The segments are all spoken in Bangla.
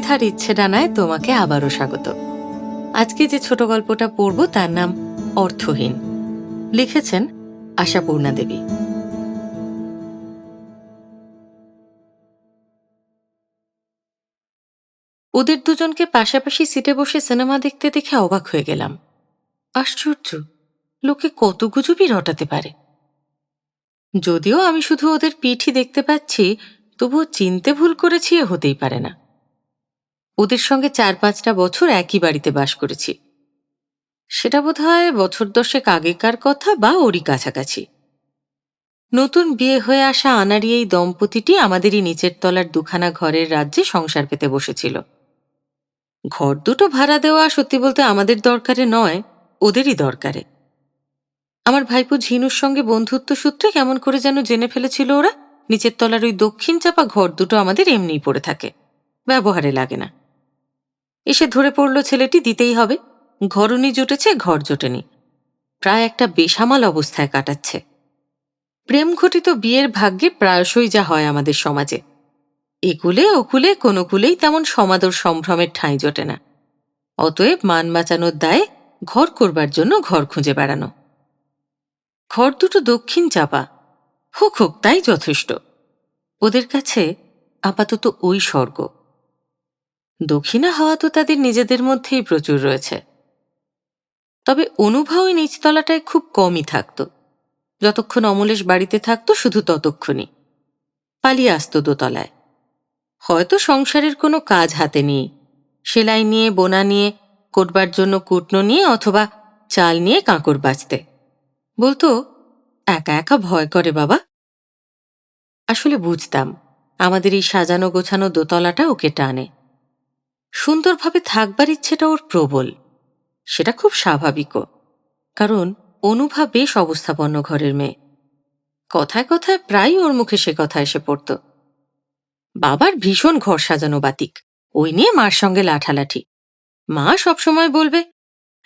দ্বিধার ইচ্ছে ডানায় তোমাকে আবারও স্বাগত। আজকে যে ছোট গল্পটা পড়ব তার নাম অর্থহীন। লিখেছেন আশাপূর্ণা দেবী। ওদের দুজনকে পাশাপাশি সিটে বসে সিনেমা দেখতে দেখে অবাক হয়ে গেলাম। আশ্চর্য, লোকে কত গুজবই রটাতে পারে। যদিও আমি শুধু ওদের পিঠই দেখতে পাচ্ছি, তবুও চিনতে ভুল করেছি হতেই পারে না। ওদের সঙ্গে চার পাঁচটা বছর একই বাড়িতে বাস করেছি। সেটা বোধ হয় বছর দশেক আগেকার কথা বা ওরই কাছাকাছি। নতুন বিয়ে হয়ে আসা আনারি এই দম্পতিটি আমাদেরই নিচের তলার দুখানা ঘরের রাজ্যে সংসার পেতে বসেছিল। ঘর দুটো ভাড়া দেওয়া সত্যি বলতে আমাদের দরকারে নয়, ওদেরই দরকারে। আমার ভাইপো ঝিনুর সঙ্গে বন্ধুত্ব সূত্রে কেমন করে যেন জেনে ফেলেছিল ওরা, নিচের তলার ওই দক্ষিণ চাপা ঘর দুটো আমাদের এমনিই পড়ে থাকে, ব্যবহারে লাগে না। এসে ধরে পড়ল ছেলেটি, দিতেই হবে। ঘরুনি জুটেছে, ঘর জোটেনি। প্রায় একটা বেসামাল অবস্থায় কাটাচ্ছে। প্রেম ঘটিত বিয়ের ভাগ্যে প্রায়শই যা হয় আমাদের সমাজে। একুলে ওকুলে কোনো কুলেই তেমন সমাদর সম্ভ্রমের ঠাঁই জোটে না। অতএব মান বাঁচানোর দায়ে ঘর করবার জন্য ঘর খুঁজে বেড়ানো। ঘর দুটো দক্ষিণ চাপা। হোক হোক, তাই যথেষ্ট। ওদের কাছে আপাতত ওই স্বর্গ। দক্ষিণা হওয়া তো তাদের নিজেদের মধ্যেই প্রচুর রয়েছে। তবে অনুভা ওই নিচতলাটায় খুব কমই থাকত। যতক্ষণ অমলেশ বাড়িতে থাকতো, শুধু ততক্ষণই। পালিয়ে আসতো দোতলায়। হয়তো সংসারের কোনো কাজ হাতে নেই। সেলাই নিয়ে, বোনা নিয়ে, কোটবার জন্য কুটনো নিয়ে, অথবা চাল নিয়ে কাঁকড় বাঁচতে। বলতো, একা একা ভয় করে বাবা। আসলে বুঝতাম, আমাদের এই সাজানো গোছানো দোতলাটা ওকে টানে। সুন্দরভাবে থাকবার ইচ্ছেটা ওর প্রবল। সেটা খুব স্বাভাবিকও। কারণ অনুভা বেশ অবস্থাপন্ন ঘরের মেয়ে। কথায় কথায় প্রায়ই ওর মুখে সে কথা এসে পড়ত। বাবার ভীষণ ঘর সাজানো বাতিক। ওই নিয়ে মার সঙ্গে লাঠালাঠি। মা সবসময় বলবে,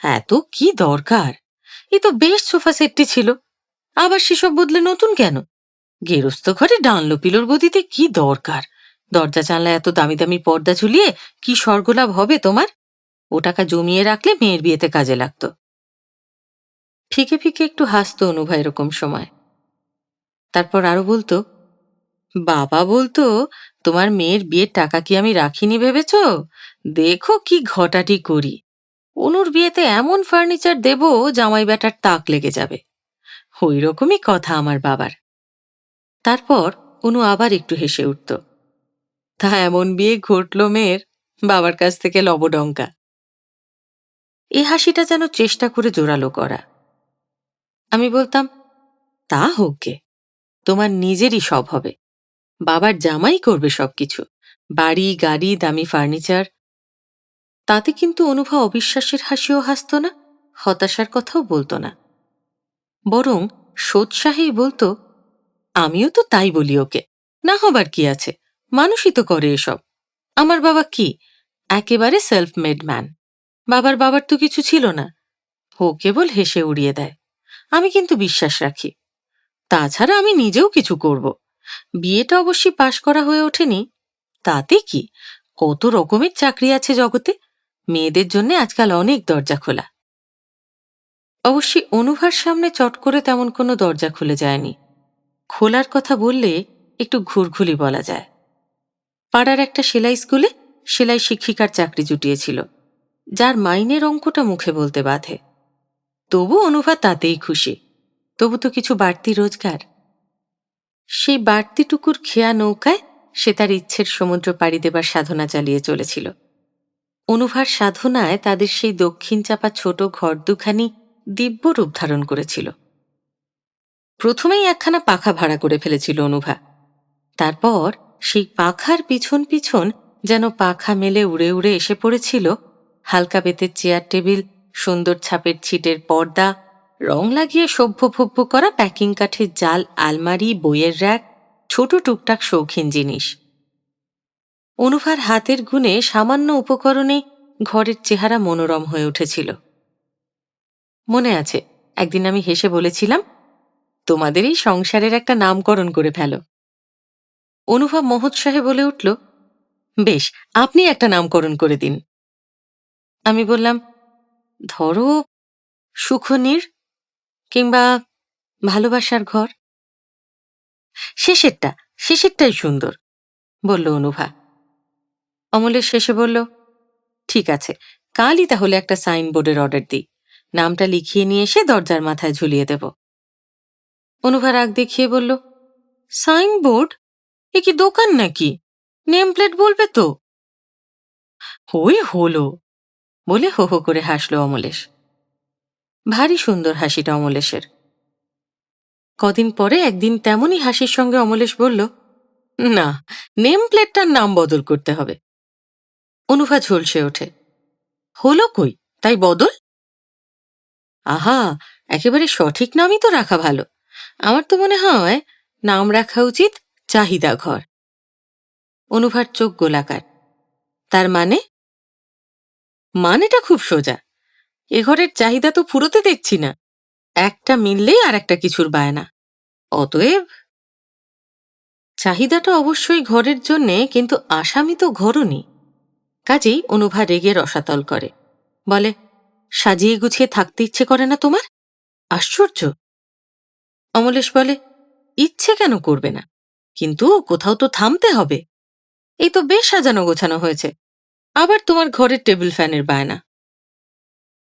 এত কি দরকার? এ তো বেশ সোফা সেটটি ছিল। আবার সেসব বদলে নতুন কেন? গেরস্ত ঘরে ডানলো পিলোর গদিতে কি দরকার? দরজা জানলা এত দামি দামি পর্দা ঝুলিয়ে কি স্বর্গলাভ হবে তোমার? ও টাকা জমিয়ে রাখলে মেয়ের বিয়েতে কাজে লাগত। ফিকে ফিকে একটু হাসতো অনুভা এরকম সময়। তারপর আরও বলতো, বাবা বলতো, তোমার মেয়ের বিয়ের টাকা কি আমি রাখিনি ভেবেছ? দেখো কি ঘটাটি করি। অনুর বিয়েতে এমন ফার্নিচার দেব, জামাই বেটার তাক লেগে যাবে। ওই রকমই কথা আমার বাবার। তারপর অনু আবার একটু হেসে উঠত তা এমন বিয়ে ঘটল মেয়ের বাবার কাছ থেকে লবডঙ্কা। এ হাসিটা যেন চেষ্টা করে জোরালো করা। আমি বলতাম, তা হোক গে, তোমার নিজেরই সব হবে। বাবার জামাই করবে সবকিছু, বাড়ি, গাড়ি, দামি ফার্নিচার। তাতে কিন্তু অনুভব অবিশ্বাসের হাসিও হাসত না, হতাশার কথাও বলতো না। বরং সোৎসাহেই বলতো, আমিও তো তাই বলি ওকে, না হবার কি আছে? মানুষই তো করে এসব। আমার বাবা কি? একেবারে সেলফ মেড ম্যান বাবার বাবার তো কিছু ছিল না। ও কেবল হেসে উড়িয়ে দেয়। আমি কিন্তু বিশ্বাস রাখি। তাছাড়া আমি নিজেও কিছু করব। বিয়েটা অবশ্যই পাশ করা হয়ে ওঠেনি। তাতে কি? কত রকমের চাকরি আছে জগতে। মেয়েদের জন্য আজকাল অনেক দরজা খোলা। অবশ্যই অনুভার সামনে চট করে তেমন কোনো দরজা খুলে যায়নি। খোলার কথা বললে একটু ঘুরঘুলি বলা যায়। পাড়ার একটা সেলাই স্কুলে সেলাই শিক্ষিকার চাকরি জুটিয়েছিল, যার মাইনের অঙ্কটা মুখে বলতে বাধে। তবু অনুভা তাতেই খুশি। তবু তো কিছু বাড়তি রোজগার। সেই বাড়তিটুকুর খেয়া নৌকায় সে তার ইচ্ছের সমুদ্র পাড়ি দেবার সাধনা চালিয়ে চলেছিল। অনুভার সাধনায় তাদের সেই দক্ষিণ চাপা ছোট ঘর দুখানি দিব্য রূপ ধারণ করেছিল। প্রথমেই একখানা পাখা ভাড়া করে ফেলেছিল অনুভা। তারপর সেই পাখার পিছন পিছন যেন পাখা মেলে উড়ে উড়ে এসে পড়েছিল। হালকা বেতের চেয়ার টেবিল, সুন্দর ছাপের ছিটের পর্দা, রং লাগিয়ে সভ্যভব্য করা প্যাকিং কাঠের জাল, আলমারি, বইয়ের র্যাক, ছোট টুকটাক শৌখিন জিনিস। অনুভার হাতের গুণে সামান্য উপকরণে ঘরের চেহারা মনোরম হয়ে উঠেছিল। মনে আছে, একদিন আমি হেসে বলেছিলাম, তোমাদের এই সংসারের একটা নামকরণ করে ফেলো। অনুভব মহোৎসাহে বলে উঠল, বেশ, আপনি একটা নামকরণ করে দিন। আমি বললাম, ধরো সুখনির কিংবা ভালোবাসার ঘর। শেষেরটা, শেষেরটাই সুন্দর, বলল অনুভা। অমলের শেষে বলল, ঠিক আছে, কালই তাহলে একটা সাইনবোর্ডের অর্ডার দিই। নামটা লিখিয়ে নিয়ে এসে দরজার মাথায় ঝুলিয়ে দেব। অনুভা রাগ দেখিয়ে বলল, সাইনবোর্ড? এ কি দোকান নাকি? নেম প্লেট বলবে তো। ওই হলো। বলে হো হো করে হাসলো অমলেশ। ভারী সুন্দর হাসিটা অমলেশের। কদিন পরে একদিন তেমনই হাসির সঙ্গে অমলেশ বলল, না নেম প্লেটটার নাম বদল করতে হবে। অনুভা ঝলসে ওঠে। হলো কই? তাই বদল? আহা, একেবারে সঠিক নামই তো রাখা ভালো। আমার তো মনে হয় নাম রাখা উচিত চাহিদা ঘর। অনুভার চোখ গোলাকার তার মানে? মানেটা খুব সোজা। এ ঘরের চাহিদা তো ফুরোতে দেখছি না। একটা মিললেই আর একটা কিছুর বায়না। অতএব চাহিদাটা অবশ্যই ঘরের জন্যে, কিন্তু আসামি তো ঘরনি। কাজেই অনুভা রেগে রসাতল করে। বলে, সাজিয়ে গুছিয়ে থাকতে ইচ্ছে করে না তোমার? আশ্চর্য! অমলেশ বলে, ইচ্ছে কেন করবে না? কিন্তু কোথাও তো থামতে হবে। এই তো বেশ সাজানো গোছানো হয়েছে। আবার তোমার ঘরের টেবিল ফ্যানের বায়না।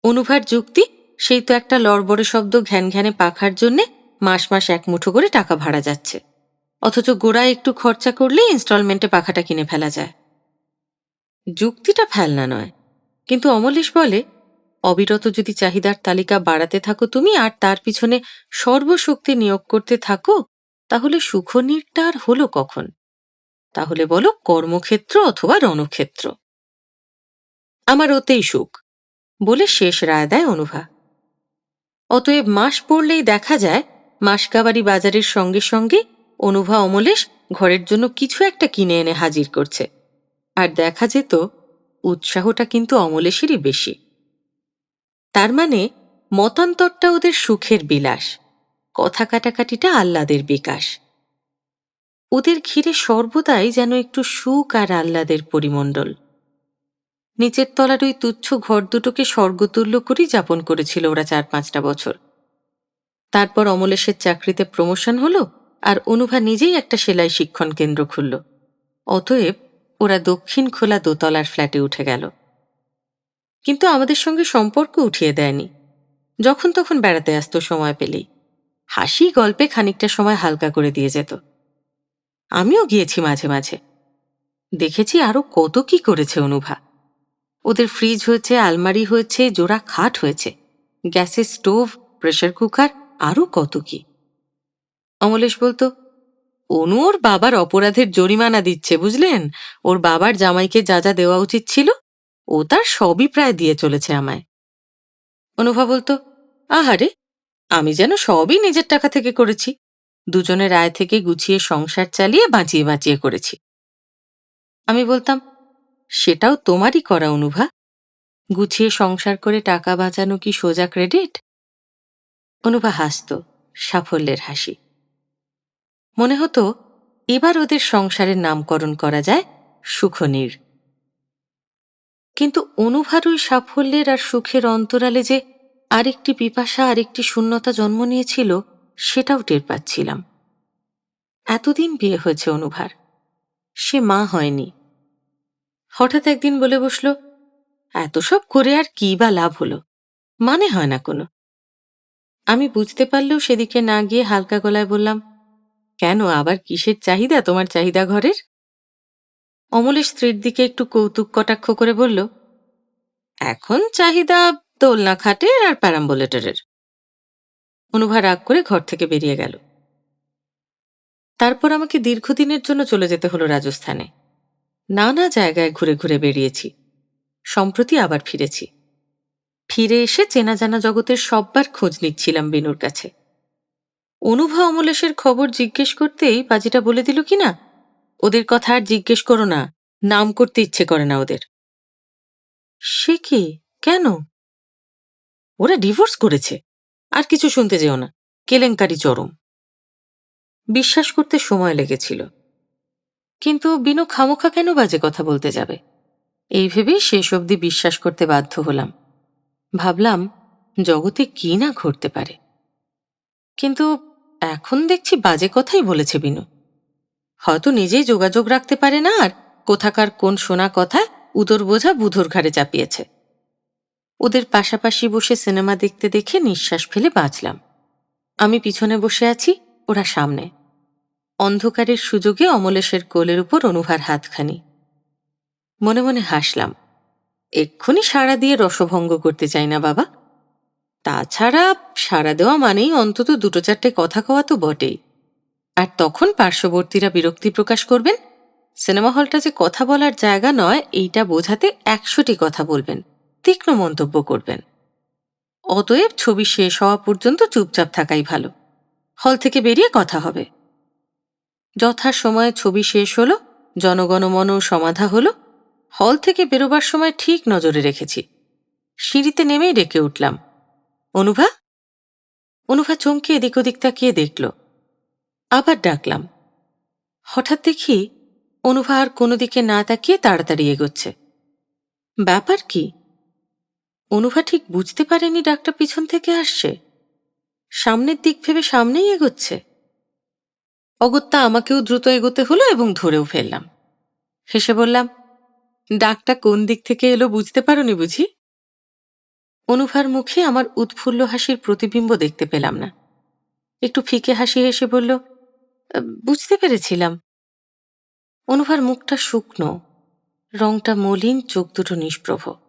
অনুভার যুক্তি, সেই তো একটা লড়বড়ে শব্দ ঘ্যান ঘ্যানে পাখার জন্যে মাস মাস এক মুঠো করে টাকা ভাড়া যাচ্ছে। অথচ গোড়ায় একটু খরচা করলে ইনস্টলমেন্টে পাখাটা কিনে ফেলা যায়। যুক্তিটা ফেলনা নয়। কিন্তু অমলেশ বলে, অবিরত যদি চাহিদার তালিকা বাড়াতে থাকো তুমি আর তার পিছনে সর্বশক্তি নিয়োগ করতে থাকো তাহলে সুখনিরটা আর হলো কখন? তাহলে বলো কর্মক্ষেত্র অথবা রণক্ষেত্র। আমার ওতেই সুখ, বলে শেষ রায় দেয় অনুভা। অতএব মাস পড়লেই দেখা যায় মাসকাবাড়ি বাজারের সঙ্গে সঙ্গে অনুভা অমলেশ ঘরের জন্য কিছু একটা কিনে এনে হাজির করছে। আর দেখা যেত, উৎসাহটা কিন্তু অমলেশেরই বেশি। তার মানে মতান্তরটা ওদের সুখের বিলাস। কথা কাটাকাটিটা আহ্লাদের বিকাশ। ওদের ঘিরে সর্বদাই যেন একটু সুখ আর আহ্লাদের পরিমণ্ডল। নিচের তলার ওই তুচ্ছ ঘর দুটোকে স্বর্গতুল্য করেই যাপন করেছিল ওরা চার পাঁচটা বছর। তারপর অমলেশের চাকরিতে প্রমোশন হলো আর অনুভা নিজেই একটা সেলাই শিক্ষণ কেন্দ্র খুলল। অতএব ওরা দক্ষিণ খোলা দোতলার ফ্ল্যাটে উঠে গেল। কিন্তু আমাদের সঙ্গে সম্পর্ক উঠিয়ে দেয়নি। যখন তখন বেড়াতে আসতো সময় পেলেই। হাসি গল্পে খানিকটা সময় হালকা করে দিয়ে যেত। আমিও গিয়েছি মাঝে মাঝে। দেখেছি আরও কত কি করেছে অনুভা। ওদের ফ্রিজ হয়েছে, আলমারি হয়েছে, জোড়া খাট হয়েছে, গ্যাসের স্টোভ প্রেশার কুকার আরও কত কি। অমলেশ বলতো, অনু ওর বাবার অপরাধের জরিমানা দিচ্ছে, বুঝলেন? ওর বাবার জামাইকে যা যা দেওয়া উচিত ছিল, ও তার সবই প্রায় দিয়ে চলেছে আমায়। অনুভা বলতো, আহারে আমি যেন সবই নিজের টাকা থেকে করেছি। দুজনের আয় থেকে গুছিয়ে সংসার চালিয়ে বাঁচিয়ে বাঁচিয়ে করেছি। আমি বলতাম, সেটাও তোমারই করা অনুভা। গুছিয়ে সংসার করে টাকা বাঁচানো কি সোজা ক্রেডিট? অনুভা হাসত, সাফল্যের হাসি। মনে হতো, এবার ওদের সংসারের নামকরণ করা যায় সুখনির। কিন্তু অনুভার ওই সাফল্যের আর সুখের অন্তরালে যে আরেকটি পিপাসা, আরেকটি শূন্যতা জন্ম নিয়েছিল, সেটাও টের পাচ্ছিলাম। এতদিন বিয়ে হয়েছে অনুভার। সে মা হয়নি। হঠাৎ একদিন বলে বসল, এত সব করে আর কি বা লাভ হলো? মানে হয় না কোনো। আমি বুঝতে পারলেও সেদিকে না গিয়ে হালকা গলায় বললাম, কেন, আবার কিসের চাহিদা তোমার চাহিদা ঘরের? অমলের স্ত্রীর দিকে একটু কৌতুক কটাক্ষ করে বলল, এখন চাহিদা দোলনা খাটের আর প্যারাম্বুলেটরের। অনুভা রাগ করে ঘর থেকে বেরিয়ে গেল। তারপর আমাকে দীর্ঘদিনের জন্য চলে যেতে হলো রাজস্থানে। নানা জায়গায় ঘুরে ঘুরে বেরিয়েছি। সম্প্রতি আবার ফিরেছি। ফিরে এসে চেনা জানা জগতের সববার খোঁজ নিচ্ছিলাম বিনুর কাছে। অনুভা অমলেশের খবর জিজ্ঞেস করতেই বাজিটা বলে দিল কি না? ওদের কথা আর জিজ্ঞেস করো না। নাম করতে ইচ্ছে করে না ওদের। সে কি? কেন? ওরা ডিভোর্স করেছে। আর কিছু শুনতে যেও না। কেলেঙ্কারি চরম। বিশ্বাস করতে সময় লেগেছিল। কিন্তু বিনু খামোখা কেন বাজে কথা বলতে যাবে? এই ভেবেই শেষ অবধি বিশ্বাস করতে বাধ্য হলাম। ভাবলাম, জগতে কি না ঘটতে পারে? কিন্তু এখন দেখছি বাজে কথাই বলেছে বিনু। হয়তো নিজেই যোগাযোগ রাখতে পারে না আর কোথাকার কোন শোনা কথা উদর বোঝা বুধর ঘাড়ে চাপিয়েছে। ওদের পাশাপাশি বসে সিনেমা দেখতে দেখে নিঃশ্বাস ফেলে বাঁচলাম। আমি পিছনে বসে আছি, ওরা সামনে। অন্ধকারের সুযোগে অমলেশের কোলের উপর অনুভার হাতখানি। মনে মনে হাসলাম, এক্ষুনি সাড়া দিয়ে রসভঙ্গ করতে চাই না বাবা। তাছাড়া সাড়া দেওয়া মানেই অন্তত দুটো চারটে কথা কওয়া তো বটেই। আর তখন পার্শ্ববর্তীরা বিরক্তি প্রকাশ করবেন? সিনেমা হলটা যে কথা বলার জায়গা নয়, এইটা বোঝাতে একশোটি কথা বলবেন। তীক্ষ্ণ মন্তব্য করবেন। অতএব ছবি শেষ হওয়া পর্যন্ত চুপচাপ থাকাই ভালো। হল থেকে বেরিয়ে কথা হবে। যথা সময়ে ছবি শেষ হলো জনগণমন সমাধা হলো, হল থেকে বেরোবার সময় ঠিক নজরে রেখেছি। সিঁড়িতে নেমেই ডেকে উঠলাম। অনুভা? অনুভা চমকে এদিক ওদিক তাকিয়ে দেখল। আবার ডাকলাম। হঠাৎ দেখি অনুভা আর কোনো দিকে না তাকিয়ে তাড়াতাড়ি এগোচ্ছে। ব্যাপার কি? অনুভা ঠিক বুঝতে পারেনি ডাকটা পিছন থেকে আসছে। সামনের দিক ভেবে সামনেই এগোচ্ছে। অগত্যা আমাকেও দ্রুত এগোতে হলো এবং ধরেও ফেললাম। হেসে বললাম ডাকটা কোন দিক থেকে এলো বুঝতে পারোনি বুঝি? অনুভার মুখে আমার উৎফুল্ল হাসির প্রতিবিম্ব দেখতে পেলাম না। একটু ফিকে হাসি হেসে বলল, বুঝতে পেরেছিলাম। অনুভার মুখটা শুকনো, রংটা মলিন, চোখ দুটো নিষ্প্রভ।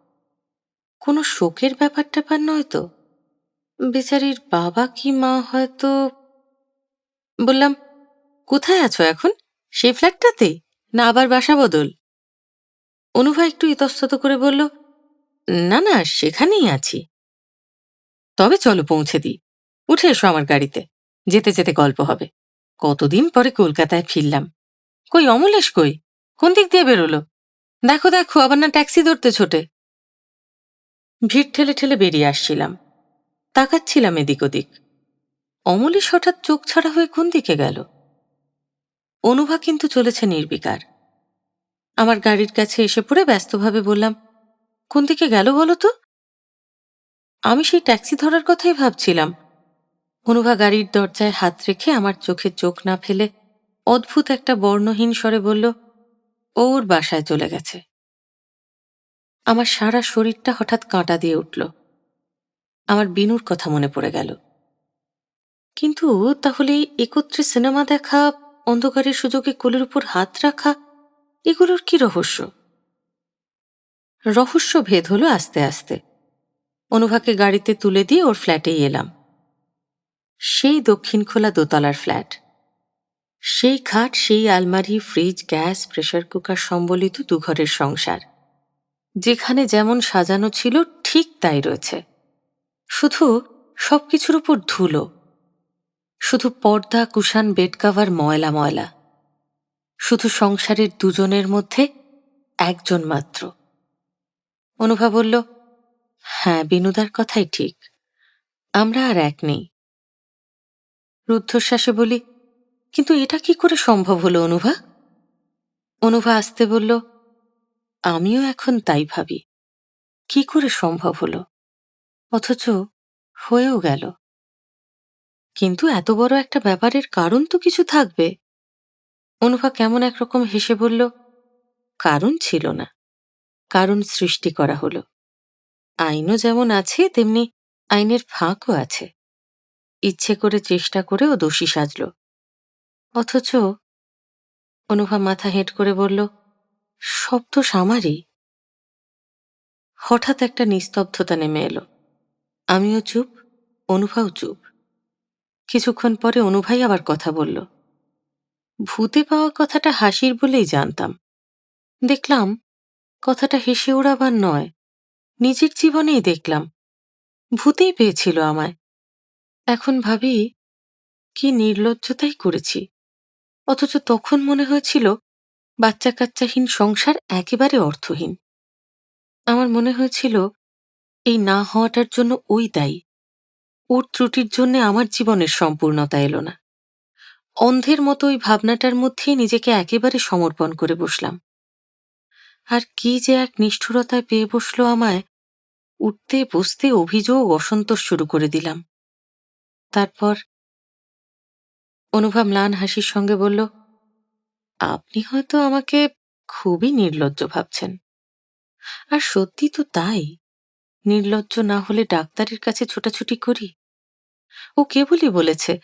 কোনো শোকের ব্যাপার ট্যাপার নয় তো? বেচারির বাবা কি মা হয়তো বললাম, কোথায় আছো এখন? সেই ফ্ল্যাটটাতে? না আবার বাসা বদল? অনুভা একটু ইতস্তত করে বলল, না না, সেখানেই আছি। তবে চলো পৌঁছে দিই। উঠে এসো আমার গাড়িতে। যেতে যেতে গল্প হবে। কতদিন পরে কলকাতায় ফিরলাম। কই অমলেশ কই? কোন দিক দিয়ে বেরোলো? দেখো দেখো, আবার না ট্যাক্সি ধরতে ছোটে। ভিড় ঠেলে ঠেলে বেরিয়ে আসছিলাম। তাকাচ্ছিলাম এদিক ওদিক। অমলেশ হঠাৎ চোখ ছাড়া হয়ে কোন দিকে গেল? অনুভা কিন্তু চলেছে নির্বিকার। আমার গাড়ির কাছে এসে পড়ে ব্যস্তভাবে বললাম, কোন দিকে গেল বলো তো? আমি সেই ট্যাক্সি ধরার কথাই ভাবছিলাম। অনুভা গাড়ির দরজায় হাত রেখে আমার চোখে চোখ না ফেলে অদ্ভুত একটা বর্ণহীন স্বরে বলল ওর বাসায় চলে গেছে। আমার সারা শরীরটা হঠাৎ কাঁটা দিয়ে উঠল। আমার বিনুর কথা মনে পড়ে গেল। কিন্তু তাহলে একত্রে সিনেমা দেখা, অন্ধকারের সুযোগে কোলের উপর হাত রাখা, এগুলোর কি রহস্য? রহস্য ভেদ হলো আস্তে আস্তে। অনুভাকে গাড়িতে তুলে দিয়ে ওর ফ্ল্যাটেই এলাম। সেই দক্ষিণ খোলা দোতলার ফ্ল্যাট। সেই খাট, সেই আলমারি, ফ্রিজ, গ্যাস, প্রেসার কুকার, সম্বলিত দুঘরের সংসার। যেখানে যেমন সাজানো ছিল, ঠিক তাই রয়েছে। শুধু সবকিছুর উপর ধুলো। শুধু পর্দা কুশান বেড কাভার, ময়লা ময়লা। শুধু সংসারের দুজনের মধ্যে একজন মাত্র। অনুভা বলল হ্যাঁ বিনুদার কথাই ঠিক। আমরা আর এক নেই। রুদ্ধশ্বাসে বলি, কিন্তু এটা কি করে সম্ভব হলো, অনুভা? অনুভা আসতে বলল আমিও এখন তাই ভাবি। কি করে সম্ভব হলো? অথচ হয়েও গেল। কিন্তু এত বড় একটা ব্যাপারের কারণ তো কিছু থাকবে। অনুভা কেমন একরকম হেসে বলল, কারণ ছিল না। কারণ সৃষ্টি করা হলো। আইনও যেমন আছে, তেমনি আইনের ফাঁকও আছে। ইচ্ছে করে চেষ্টা করেও দোষী সাজল। অথচ অনুভা মাথা হেঁট করে বলল সব তো আমারই হঠাৎ একটা নিস্তব্ধতা নেমে এলো। আমিও চুপ, অনুভাও চুপ। কিছুক্ষণ পরে অনুভাই আবার কথা বলল। ভূতে পাওয়া কথাটা হাসির বলেই জানতাম। দেখলাম, কথাটা হেসে ওড়াবার নয়, নিজের জীবনেই দেখলাম। ভূতেই পেয়েছিল আমায়। এখন ভাবি, কি নির্লজ্জতাই করেছি। অথচ তখন মনে হয়েছিল বাচ্চা কাচ্চাহীন সংসার একেবারে অর্থহীন। আমার মনে হয়েছিল, এই না হওয়াটার জন্য ওই দায়ী। ওর ত্রুটির জন্য আমার জীবনের সম্পূর্ণতা এলো না। অন্ধের মতো ওই ভাবনাটার মধ্যেই নিজেকে একেবারে সমর্পণ করে বসলাম। আর কি যে এক নিষ্ঠুরতায় পেয়ে বসল আমায়, উঠতে বসতে অভিযোগ অসন্তোষ শুরু করে দিলাম। তারপর অনুভব ম্লান হাসির সঙ্গে বলল আপনি হয়তো আমাকে খুবই নির্লজ্জ ভাবছেন। আর সত্যি তো তাই। নির্লজ্জ না হলে ডাক্তারের কাছে ছোটাছুটি করি? ও কেবলই বলেছে,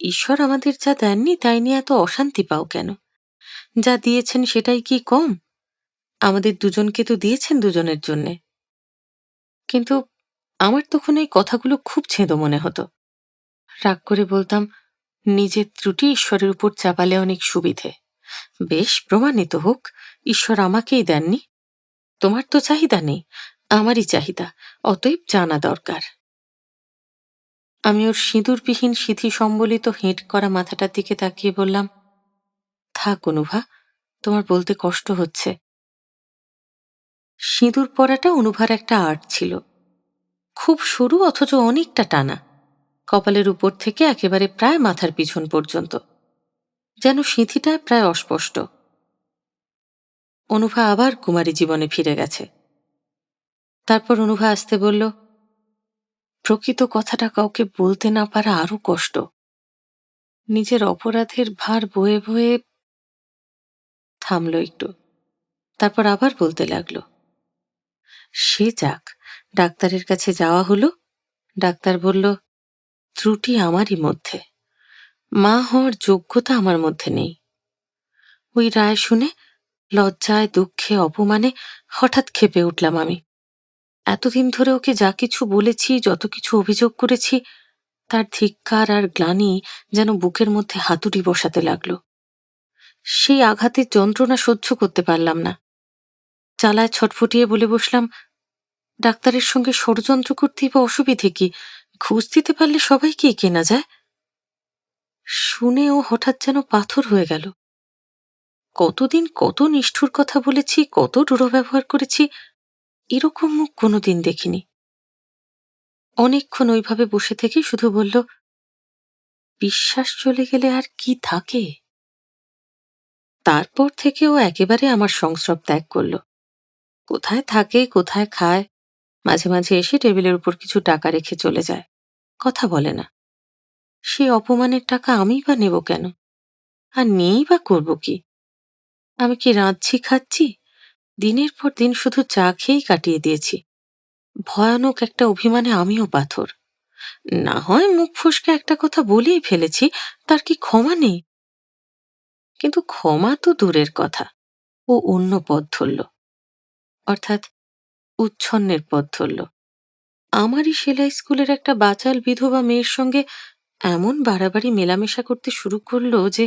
ঈশ্বর আমাদের যা দেননি, তাই নিয়ে এত অশান্তি পাও কেন? যা দিয়েছেন সেটাই কি কম? আমাদের দুজনকে তো দিয়েছেন দুজনের জন্যে। কিন্তু আমার তখন এই কথাগুলো খুব ছেঁদো মনে হতো। রাগ করে বলতাম, নিজের ত্রুটি ঈশ্বরের উপর চাপালে অনেক সুবিধে। বেশ প্রমাণিত হোক, ঈশ্বর আমাকেই দেননি। তোমার তো চাহিদা নেই, আমারই চাহিদা, অতএব জানা দরকার। আমি ওর সিঁদুরবিহীন সিথি সম্বলিত হেঁট করা মাথাটার দিকে তাকিয়ে বললাম, থাক অনুভা, তোমার বলতে কষ্ট হচ্ছে। সিঁদুর পরাটা অনুভার একটা আর্ট ছিল। খুব সরু অথচ অনেকটা টানা, কপালের উপর থেকে একেবারে প্রায় মাথার পিছন পর্যন্ত। যেন সিঁথিটা প্রায় অস্পষ্ট। অনুভা আবার কুমারী জীবনে ফিরে গেছে। তারপর অনুভা আসতে বলল, প্রকৃত কথাটা কাউকে বলতে না পারা আরও কষ্ট। নিজের অপরাধের ভার বয়ে বয়ে থামল একটু। তারপর আবার বলতে লাগল, সে যাক, ডাক্তারের কাছে যাওয়া হলো। ডাক্তার বলল, ত্রুটি আমারই মধ্যে। মা হওয়ার যোগ্যতা আমার মধ্যে নেই। ওই রায় শুনে, লজ্জায়, দুঃখে, অপমানে হঠাৎ খেপে উঠলাম আমি। এতদিন ধরে ওকে যা কিছু বলেছি, যত কিছু অভিযোগ করেছি, তার ধিক্কার আর গ্লানি যেন বুকের মধ্যে হাতুড়ি বসাতে লাগল। সেই আঘাতের যন্ত্রণা সহ্য করতে পারলাম না। চালায় ছটফটিয়ে বলে বসলাম, ডাক্তারের সঙ্গে ষড়যন্ত্র করতেই বা অসুবিধে কি? ঘুষ দিতে পারলে সবাইকেই কেনা যায়? শুনে ও হঠাৎ যেন পাথর হয়ে গেল। কতদিন কত নিষ্ঠুর কথা বলেছি, কত দুরব্যবহার করেছি, এরকম মুখ কোনোদিন দেখিনি। অনেকক্ষণ ওইভাবে বসে থেকে শুধু বলল, বিশ্বাস চলে গেলে আর কি থাকে? তারপর থেকে ও একেবারে আমার সংস্রব ত্যাগ করল। কোথায় থাকে, কোথায় খায়, মাঝে মাঝে এসে টেবিলের উপর কিছু টাকা রেখে চলে যায়, কথা বলে না। সে অপমানের টাকা আমি বা নেব কেন? আর নিয়েই বা করব কি? আমি কি রাঁধছি, খাচ্ছি? দিনের পর দিন শুধু চা খেয়েই কাটিয়ে দিয়েছি। ভয়ানক একটা অভিমানে আমিও পাথর। না হয় মুখ ফসকে একটা কথা বলেই ফেলেছি, তার কি ক্ষমা নেই? কিন্তু ক্ষমা তো দূরের কথা। ও অন্য পথ ধরল। অর্থাৎ উচ্ছন্নের পথ ধরল। আমারই সেলাই স্কুলের একটা বাচাল বিধবা মেয়ের সঙ্গে এমন বাড়াবাড়ি মেলামেশা করতে শুরু করল যে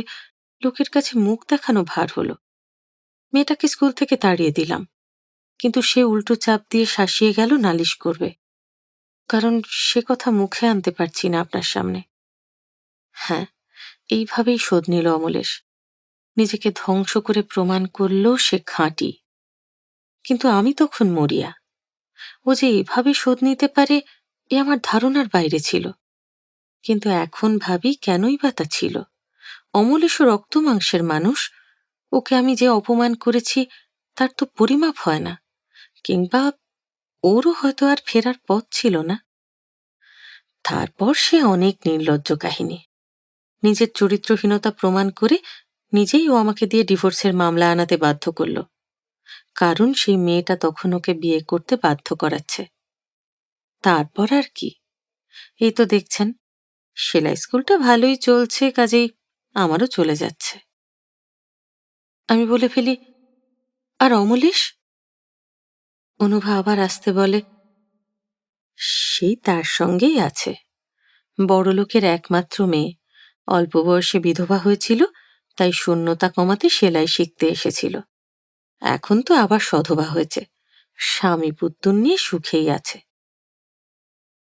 লোকের কাছে মুখ দেখানো ভার হলো। মেয়েটাকে স্কুল থেকে তাড়িয়ে দিলাম, কিন্তু সে উল্টো চাপ দিয়ে শাসিয়ে গেল, নালিশ করবে। কারণ সে কথা মুখে আনতে পারছি না আপনার সামনে। হ্যাঁ এইভাবেই শোধ নিল অমলেশ। নিজেকে ধ্বংস করে প্রমাণ করল সে খাঁটি। কিন্তু আমি তখন মরিয়া। ও যে এভাবে শোধ নিতে পারে, এ আমার ধারণার বাইরে ছিল। কিন্তু এখন ভাবি কেনই বা তা ছিল। অমলেশও রক্ত মাংসের মানুষ, ওকে আমি যে অপমান করেছি, তার তো পরিমাপ হয় না, কিংবা ওরও হয়তো আর ফেরার পথ ছিল না। তারপর সে অনেক নির্লজ্জ কাহিনী। নিজের চরিত্রহীনতা প্রমাণ করে নিজেই ও আমাকে দিয়ে ডিভোর্সের মামলা আনাতে বাধ্য করল। কারণ সেই মেয়েটা তখন ওকে বিয়ে করতে বাধ্য করাচ্ছে। তারপর আর কি? এই তো দেখছেন সেলাই স্কুলটা ভালোই চলছে, কাজেই আমারও চলে যাচ্ছে। আমি বলে ফেলি, আর অমলেশ? অনুভা আবার আসতে বলে সেই তার সঙ্গেই আছে। বড়লোকের একমাত্র মেয়ে। অল্প বয়সে বিধবা হয়েছিল, তাই শূন্যতা কমাতে সেলাই শিখতে এসেছিল। এখন তো আবার সধবা হয়েছে। স্বামী পুত্তুর নিয়ে সুখেই আছে।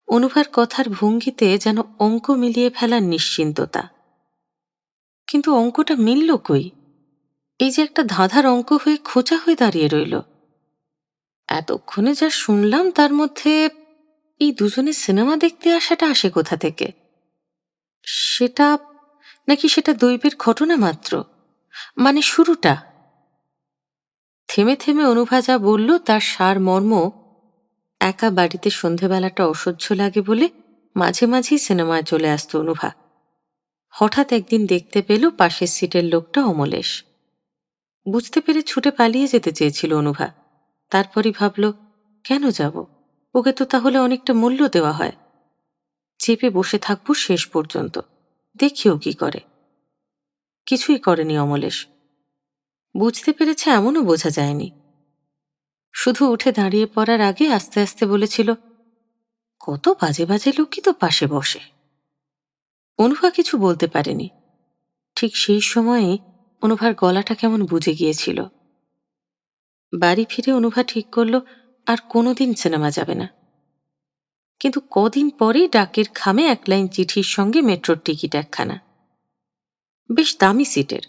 অনুভার কথার ভঙ্গিতে যেন অঙ্ক মিলিয়ে ফেলার নিশ্চিন্ততা। কিন্তু অঙ্কটা মিলল কই? এই যে একটা ধাঁধার অঙ্ক হয়ে খোঁচা হয়ে দাঁড়িয়ে রইল। এতক্ষণে যা শুনলাম তার মধ্যে এই দুজনে সিনেমা দেখতে আসাটা আসে কোথা থেকে? সেটা নাকি সেটা দৈবের ঘটনা মাত্র? মানে শুরুটা? থেমে থেমে অনুভা যা বলল তার সার মর্ম একা বাড়িতে সন্ধেবেলাটা অসহ্য লাগে বলে মাঝে মাঝেই সিনেমায় চলে আসত অনুভা। হঠাৎ একদিন দেখতে পেল পাশের সিটের লোকটা অমলেশ। বুঝতে পেরে ছুটে পালিয়ে যেতে চেয়েছিল অনুভা। তারপরই ভাবল, কেন যাব? ওকে তো তাহলে অনেকটা মূল্য দেওয়া হয়। চেপে বসে থাকব শেষ পর্যন্ত। দেখিও কি করে। কিছুই করেনি অমলেশ। বুঝতে পেরেছে এমনও বোঝা যায়নি। শুধু উঠে দাঁড়িয়ে পড়ার আগে আস্তে আস্তে বলেছিল, কত বাজে বাজে লোকই তো পাশে বসে। অনুভা কিছু বলতে পারেনি। ঠিক সেই সময়ে অনুভার গলাটা কেমন বুঝে গিয়েছিল। বাড়ি ফিরে অনুভা ঠিক করল, আর কোনোদিন সিনেমা যাবে না। কিন্তু কদিন পরেই ডাকের খামে এক লাইন চিঠির সঙ্গে মেট্রোর টিকিট একখানা। বেশ দামি সিটের।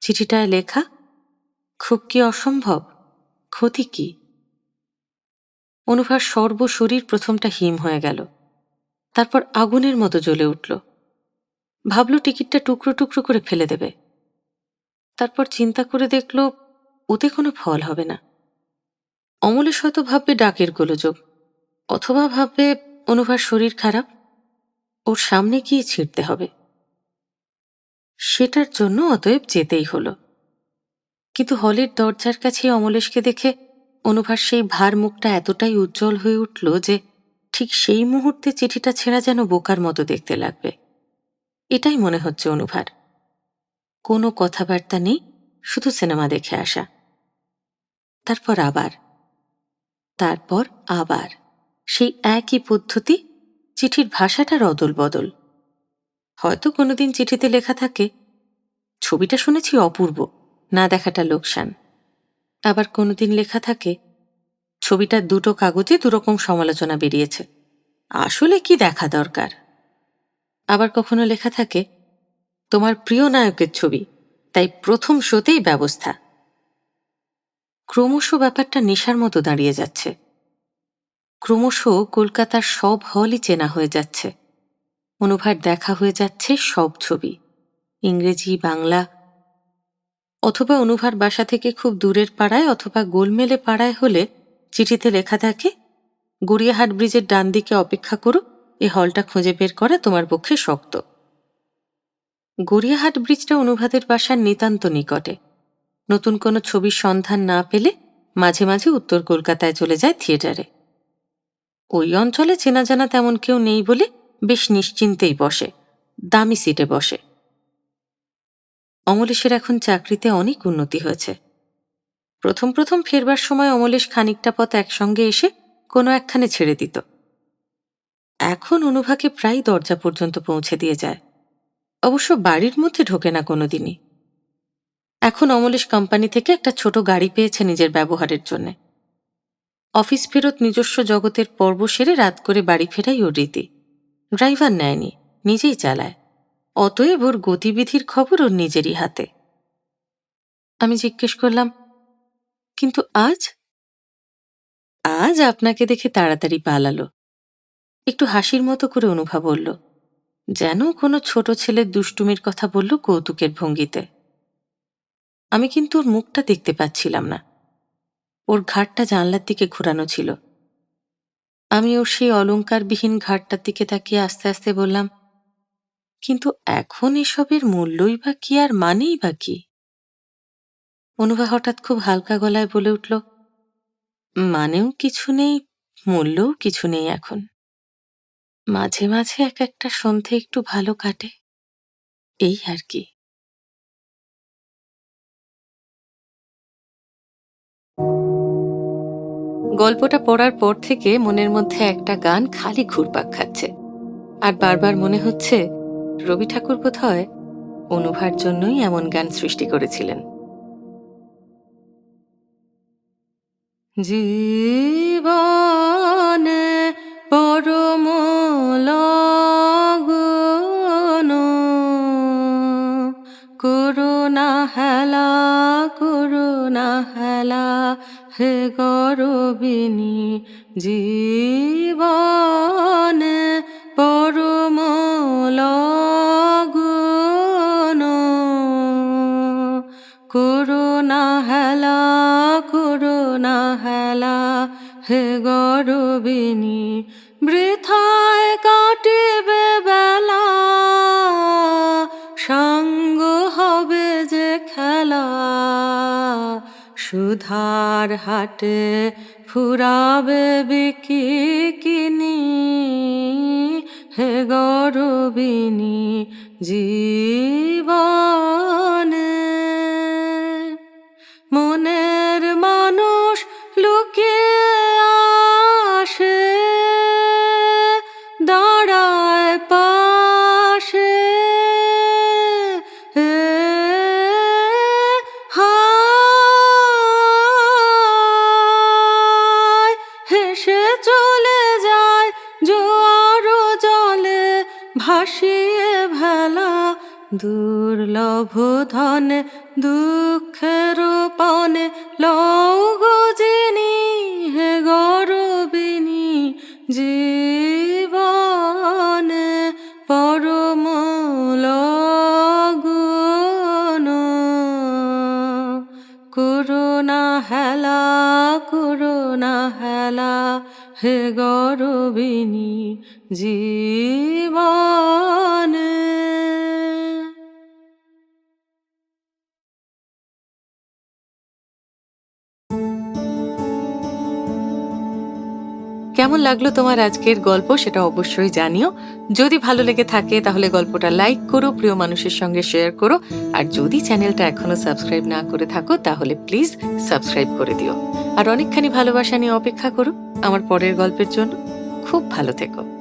চিঠিটায় লেখা, খুব কি অসম্ভব। ক্ষতি কি? অনুভার সর্বশরীর প্রথমটা হিম হয়ে গেল। তারপর আগুনের মতো জ্বলে উঠল। ভাবল টিকিটটা টুকরো টুকরো করে ফেলে দেবে। তারপর চিন্তা করে দেখল, ওতে কোনো ফল হবে না। অমলেশ হয়তো ভাববে ডাকের গোলযোগ, অথবা ভাববে অনুভার শরীর খারাপ, ওর সামনে গিয়ে ছিঁড়তে হবে। সেটার জন্য অতএব যেতেই হলো। কিন্তু হলের দরজার কাছে অমলেশকে দেখে অনুভার সেই ভার মুখটা এতটাই উজ্জ্বল হয়ে উঠল যে ঠিক সেই মুহূর্তে চিঠিটা ছেঁড়া যেন বোকার মতো দেখতে লাগবে। এটাই মনে হচ্ছে অনুভার। কোনো কথাবার্তা নেই, শুধু সিনেমা দেখে আসা। তারপর আবার। তারপর আবার। সেই একই পদ্ধতি, চিঠির ভাষাটার অদল বদল হয়তো কোনোদিন চিঠিতে লেখা থাকে, ছবিটা শুনেছি অপূর্ব। না দেখাটা লোকসান। আবার কোনোদিন লেখা থাকে ছবিটার দুটো কাগজে দুরকম সমালোচনা বেরিয়েছে। আসলে কি দেখা দরকার? আবার কখনো লেখা থাকে, তোমার প্রিয় নায়কের ছবি, তাই প্রথম শোতেই ব্যবস্থা। ক্রমশ ব্যাপারটা নেশার মতো দাঁড়িয়ে যাচ্ছে। ক্রমশ কলকাতার সব হলই চেনা হয়ে যাচ্ছে। অনুভার দেখা হয়ে যাচ্ছে সব ছবি, ইংরেজি, বাংলা অথবা অনুভার বাসা থেকে খুব দূরের পাড়ায় অথবা গোলমেলে পাড়ায় হলে চিঠিতে লেখা থাকে, গড়িয়াহাট ব্রিজের ডান দিকে অপেক্ষা করো, এ হলটা খুঁজে বের করা তোমার পক্ষে শক্ত। গড়িয়াহাট ব্রিজটা অনুভাদের বাসার নিতান্ত নিকটে। নতুন কোনো ছবির সন্ধান না পেলে মাঝে মাঝে উত্তর কলকাতায় চলে যায় থিয়েটারে। ওই অঞ্চলে চেনা জানা তেমন কেউ নেই বলে বেশ নিশ্চিন্তেই বসে, দামি সিটে বসে। অমলেশের এখন চাকরিতে অনেক উন্নতি হয়েছে। প্রথম প্রথম ফেরবার সময় অমলেশ খানিকটা পথ একসঙ্গে এসে কোনো একখানে ছেড়ে দিত। এখন অনুভাকে প্রায় দরজা পর্যন্ত পৌঁছে দিয়ে যায়। অবশ্য বাড়ির মধ্যে ঢোকে না কোনোদিনই। এখন অমলেশ কোম্পানি থেকে একটা ছোট গাড়ি পেয়েছে নিজের ব্যবহারের জন্য। অফিস ফেরত নিজস্ব জগতের পর্ব সেরে রাত করে বাড়ি ফেরাই ওর রীতি। ড্রাইভার নেয়নি, নিজেই চালায়। অতএব ওর গতিবিধির খবর ওর নিজেরই হাতে। আমি জিজ্ঞেস করলাম, কিন্তু আজ? আজ আপনাকে দেখে তাড়াতাড়ি পালালো। একটু হাসির মতো করে অনুভব বলল যেন কোনো ছোট ছেলের দুষ্টুমির কথা বলল কৌতুকের ভঙ্গিতে। আমি কিন্তু ওর মুখটা দেখতে পাচ্ছিলাম না। ওর ঘাটটা জানলার দিকে ঘোরানো ছিল। আমি ওর সেই অলঙ্কারবিহীন ঘাটটার দিকে তাকিয়ে আস্তে আস্তে বললাম কিন্তু এখন এসবের মূল্যই বা কি আর মানেই বা কি? অনুভা হঠাৎ খুব হালকা গলায় বলে উঠল, মানেও কিছু নেই, মূল্যও কিছু নেই এখন। মাঝে মাঝে এক একটা সন্ধে একটু ভালো কাটে, এই আর কি। গল্পটা পড়ার পর থেকে মনের মধ্যে একটা গান খালি ঘুরপাক খাচ্ছে, আর বারবার মনে হচ্ছে রবি ঠাকুর বোধহয় অনুভার জন্যই এমন গান সৃষ্টি করেছিলেন। জীবনে পরম করুণা হেলা করুণা হেলা, হে গরবিনী জীবনে হে গরবিনী, বৃথায় কাটিবে বেলা, সাঙ্গ হবে যে খেলা। সুধার হাটে ফুরাবে বিকিনি হে গরবিনী, জীবনে দুর্লভ ধন দুঃখের কেমন লাগল তোমার আজকের গল্প সেটা অবশ্যই জানিও। যদি ভালো লেগে থাকে তাহলে গল্পটা লাইক করো, প্রিয় মানুষের সঙ্গে শেয়ার করো। আর যদি চ্যানেলটা এখনও সাবস্ক্রাইব না করে থাকো তাহলে প্লিজ সাবস্ক্রাইব করে দিও। আর অনেকখানি ভালোবাসা নিয়ে অপেক্ষা করো আমার পরের গল্পের জন্য। খুব ভালো থেকো।